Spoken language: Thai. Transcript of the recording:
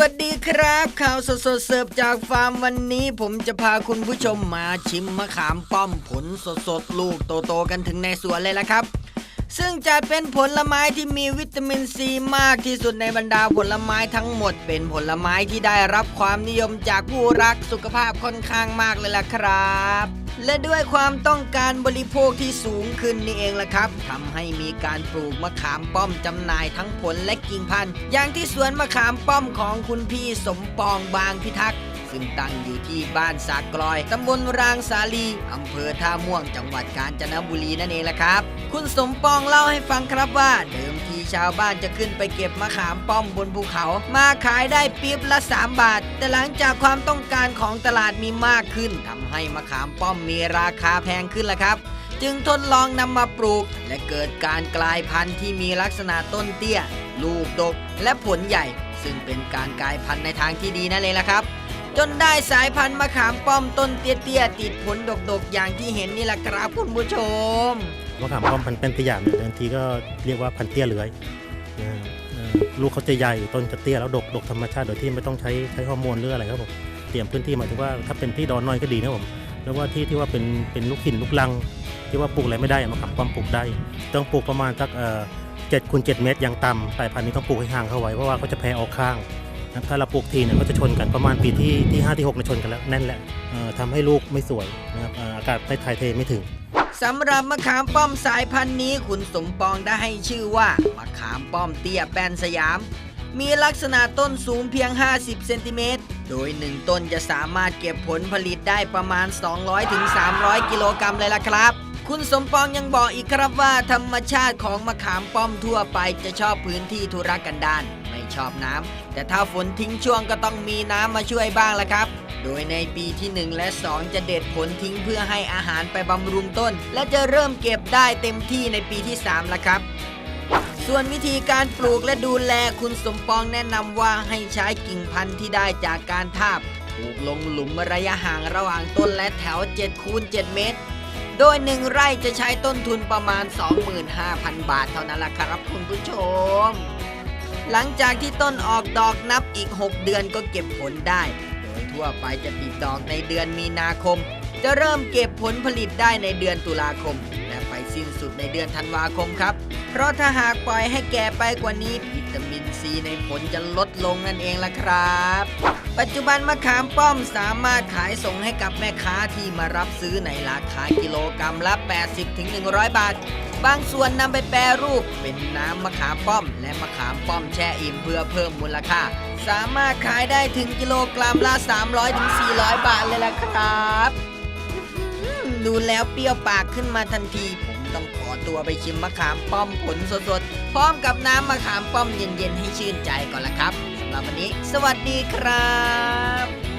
วัสดีครับ ข่าวสดๆเสิร์ฟจากฟาร์มวันนี้ ผมจะพาคุณผู้ชมมาชิมมะขามป้อมผลสดๆลูกโตๆกันถึงในสวนเลยละครับ ซึ่งจัดเป็นผลไม้ที่มีวิตามินซีมากที่สุดในบรรดาผลไม้ทั้งหมด เป็นผลไม้ที่ได้รับความนิยมจากผู้รักสุขภาพค่อนข้างมากเลยล่ะครับ และด้วยความต้องการบริโภคที่สูงขึ้นนี่เองล่ะครับทำให้มีการปลูกมะขามป้อมจำหน่ายทั้งผลและกิ่งพันธุ์อย่างที่สวนมะขามป้อมของคุณพี่สมปองบางพิทักษ์ ซึ่งตั้งอยู่ที่บ้านสากลอยตำบลรางสาลีอำเภอท่าม่วงจังหวัดกาญจนบุรีนั่นเองแหละครับ คุณสมปองเล่าให้ฟังครับว่า เดิมทีชาวบ้านจะขึ้นไปเก็บมะขามป้อมบนภูเขา มาขายได้ปี๊บละ 3 บาท แต่หลังจากความต้องการของตลาดมีมากขึ้นทำให้มะขามป้อมมีราคาแพงขึ้นละครับจึงทดลองนำมาปลูก และเกิดการกลายพันธุ์ที่มีลักษณะต้นเตี้ย ลูกดก และผลใหญ่ ซึ่งเป็นการกลายพันธุ์ในทางที่ดีนั่นเองละครับ จนได้สายพันธุ์มะขามป้อมต้นเตี้ยๆติดผลดกๆ อย่างที่เห็นนี่แหละครับคุณผู้ชมมะขามป้อมพันธุ์เป็นตัวอย่างเนี่ยเดิมทีก็เรียกว่าพันธุ์เตี้ยเลื้อยนะฮะเอ่อลูกเขาจะใหญ่ต้นจะเตี้ยแล้วดกดกธรรมชาติโดยที่ไม่ต้องใช้ใช้ฮอร์โมนหรืออะไรครับผมเตรียมพื้นที่หมายถึงว่าถ้าเป็นที่ดอนน้อยก็ดีนะผมแล้วว่าที่ที่ว่าเป็นเป็นลูกหินลูกลัง ที่ว่าปลูกอะไรไม่ได้อะมะขามป้อมปลูกได้ ต้องปลูกประมาณสักเอ่อเจ็ดคูณเจ็ดเมตรอย่างต่ำสายพันธุ์นี้ต้องปลูกให้ห่างเข้าไว้เพราะว่าเขาจะแพ้ออกข้าง นะถ้าเราปลูกทีเนี่ยเขาจะชนกันประมาณปีที่ที่ห้าที่หกเนี่ยชนกันแล้วแน่นแหละเอ่อทำให้ลูกไม่สวยนะครับเอ่ออากาศไม่ถ่ายเทไม่ถึงสำหรับมะขามป้อมสายพันธุ์นี้คุณสมปองได้ให้ชื่อว่ามะขามป้อมเตี้ยแปนสยาม มีลักษณะต้นสูงเพียง 50 เซนติเมตร โดย 1 ต้นจะสามารถเก็บผลผลิตได้ประมาณ 200-300 กิโลกรัมเลยล่ะครับ คุณสมปองยังบอกอีกครับว่าธรรมชาติของมะขามป้อมทั่วไปจะชอบพื้นที่ธุรกันดาร ไม่ชอบน้ำแต่ถ้าฝนทิ้งช่วงก็ต้องมีน้ำมาช่วยบ้างละครับ โดยในปีที่ 1 และ 2 จะเด็ดผลทิ้งเพื่อให้อาหารไปบำรุงต้น และจะเริ่มเก็บได้เต็มที่ในปีที่3ละครับส่วนวิธีการปลูกและดูแลคุณสมปองแนะนำว่าให้ใช้กิ่งพันธุ์ที่ได้จากการทาบปลูกลงหลุมระยะห่างระหว่างต้นและแถว7คูณ7เมตร โดย1ไร่จะใช้ต้นทุนประมาณ 25,000 บาทเท่านั้นละครับคุณผู้ชม หลังจากที่ต้นออกดอกนับอีก 6 เดือนก็เก็บผลได้ โดยทั่วไปจะติดดอกในเดือนมีนาคม จะเริ่มเก็บผลผลิตได้ในเดือนตุลาคม และไปสิ้นสุดในเดือนธันวาคมครับ เพราะถ้าหากปล่อยให้แก่ไปกว่านี้วิตามินซีในผลจะลดลงนั่นเองล่ะครับ ปัจจุบันมะขามป้อมสามารถขายส่งให้กับแม่ค้าที่มารับซื้อในราคากิโลกรรัมละ 80-100 บาท บางส่วนนำไปแปรรูป เป็นน้ำมะขามป้อม และมะขามป้อมแช่อิ่มเพื่อเพิ่มมูลค่า สามารถขายได้ถึงกิโลกรัมละ 300-400 บาทเลยล่ะครับดูแล้วเปรี้ยวปากขึ้นมาทันที ผมต้องขอตัวไปชิมมะขามป้อมผลสดๆ พร้อมกับน้ำมะขามป้อมเย็นๆ ให้ชื่นใจก่อนละครับสำหรับวันนี้ สวัสดีครับ